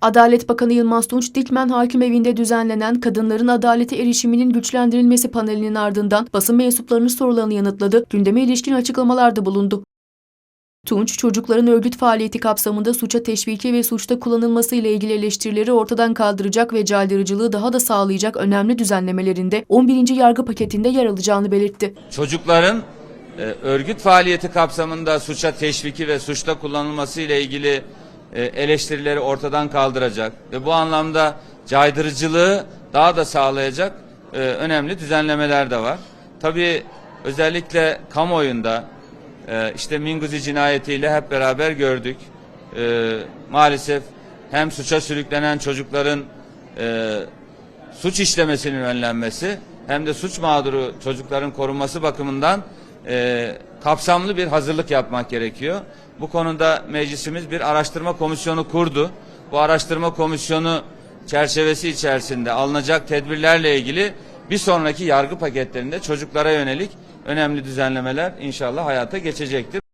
Adalet Bakanı Yılmaz Tunç, Dikmen Hakim Evi'nde düzenlenen kadınların adalete erişiminin güçlendirilmesi panelinin ardından basın mensuplarının sorularını yanıtladı, gündeme ilişkin açıklamalarda bulundu. Tunç, çocukların örgüt faaliyeti kapsamında suça teşviki ve suçta kullanılması ile ilgili eleştirileri ortadan kaldıracak ve caydırıcılığı daha da sağlayacak önemli düzenlemelerinde 11. yargı paketinde yer alacağını belirtti. çocukların e, örgüt faaliyeti kapsamında suça teşviki ve suçta kullanılması ile ilgili eleştirileri ortadan kaldıracak ve bu anlamda caydırıcılığı daha da sağlayacak e, önemli düzenlemeler de var. Tabii özellikle kamuoyunda e, işte Minguzi cinayetiyle hep beraber gördük. E, maalesef hem suça sürüklenen çocukların e, suç işlemesinin önlenmesi hem de suç mağduru çocukların korunması bakımından e, kapsamlı bir hazırlık yapmak gerekiyor. Bu konuda meclisimiz bir araştırma komisyonu kurdu. Bu araştırma komisyonu çerçevesi içerisinde alınacak tedbirlerle ilgili bir sonraki yargı paketlerinde çocuklara yönelik önemli düzenlemeler inşallah hayata geçecektir.